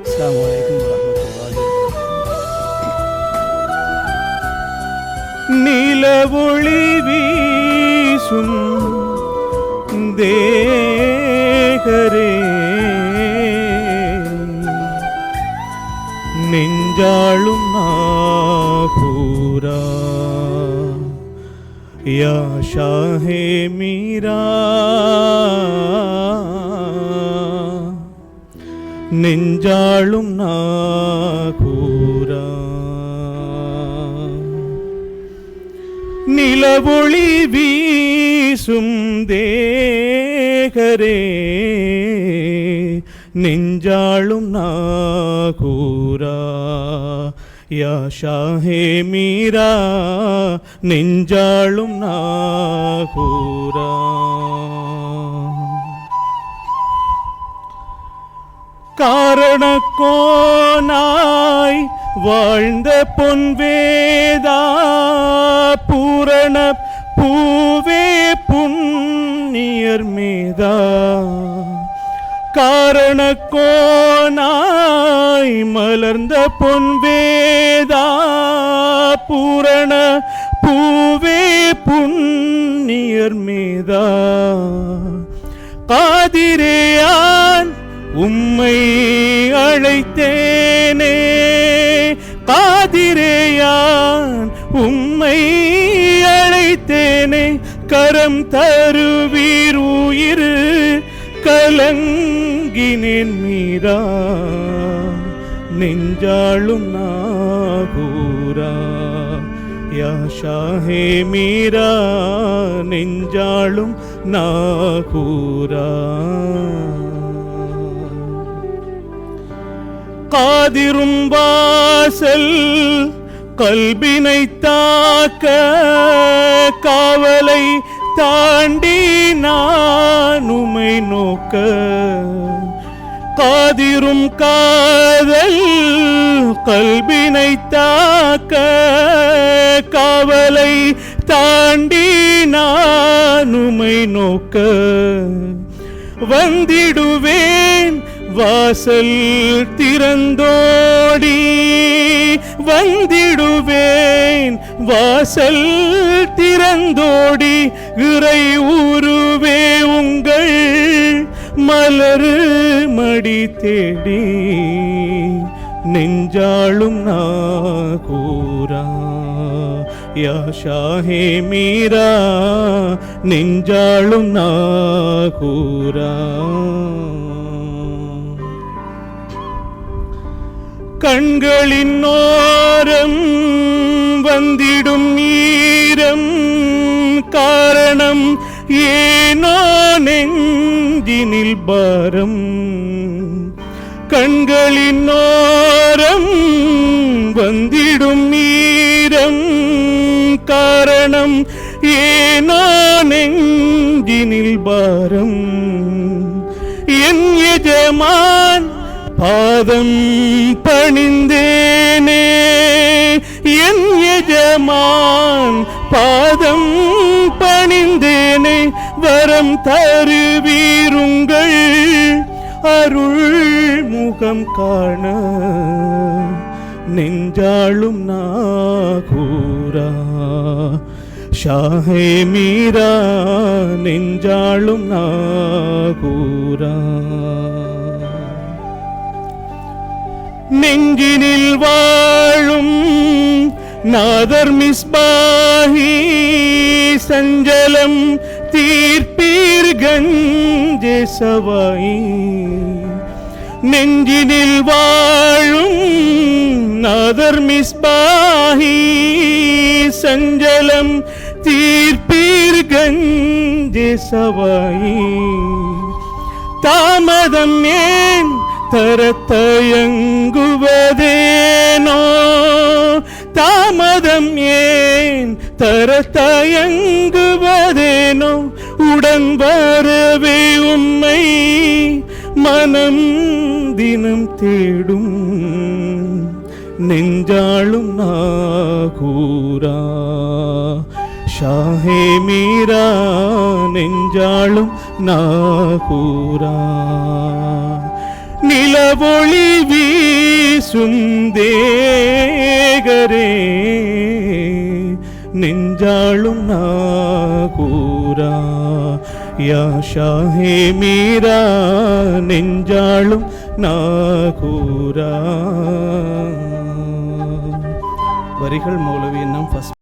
അസ്സാം വലൈക്കും വാഹമത്തല്ലാഹി നിലവൊളി വീശും ദേഹരേ. നെഞ്ചാളും നാഹൂരാ या शाहे मीरा ஷாஹே மீரா நெஞ்சாளும் நாகூரா நிலவொளி வீசும் தேகரே நெஞ்சாளும் நாகூரா யா ஷாஹே மீரா காரணக்கோனாய் வாழ்ந்த பொன்வேதா பூரண பூவே புண்ணியர் மேதா காரணக்கோனாய் மலர்ந்த பொன்வேதா பூரண பூவே புண்ணியர் மீதா காதிரேயான் உம்மை அழைத்தேனே. காதிரேயான் உம்மை அழைத்தேனே. கரம் தருவீர் உயிர் கலங்கினேன் மீரா நெஞ்சாளும் நாகூரா. யாஷாஹே மீரா. நெஞ்சாளும் நாகூரா. காதிரும் வாசல் கல்வினை தாக்க காவலை தாண்டி நான் உமை நோக்க. காதிரும் காதல் கல்வினை தாக்க காவலை தாண்டி நான் உமை நோக்க. வந்திடுவேன் வாசல் திறந்தோடி வந்திடுவேன். வாசல் திறந்தோடி இறை உருவே உங்கள் மலரு மடி தேடி நெஞ்சாளும் நாகூரா. யா ஷாஹே மீரா நெஞ்சாளும் நாகூரா. கண்களின் ஓரம் வந்திடும் ஈரம். காரணம் ஏனோ நெஞ்சினில் பாரம். கண்களின் ஓரம் வந்திடும் ஈரம். காரணம் ஏனோ நெஞ்சினில் பாரம். என் எஜமான் பாதம் பணிந்தேனே என் எஜமான் பாதம் பணிந்தேனே வரம் தருவீருங்கள் அருள் முகம் காண. நெஞ்சாளும் நாகூரா ஷாஹே மீரா நெஞ்சாளும் நாகூரா நெஞ்சினில் வாழும் நாதர் மிஸ்பாஹி சஞ்சலம் தீர்ப்பீர் கஞ்சே சவாயி. நெஞ்சினில் வாழும் நாதர் மிஸ்பாஹி சஞ்சலம் தீர்ப்பீர் கஞ்சே சவாயி. தாமதம் ஏன் தரத்தயங்குவதேனோ? தாமதம் ஏன் தரத்தயங்குவதேனோ? உடன் வரவே உண்மை மனம் தினம் தேடும். நெஞ்சாளும் நாகூரா ஷாஹே மீரா நெஞ்சாளும் நாகூரா. நிலவொளி வீசும் தேகரே நெஞ்சாளும் நாகூரா யா ஷாஹே மீரா நெஞ்சாளும் நாகூரா வரிகள் மௌலவி என்னும் ஃபஸ்ட்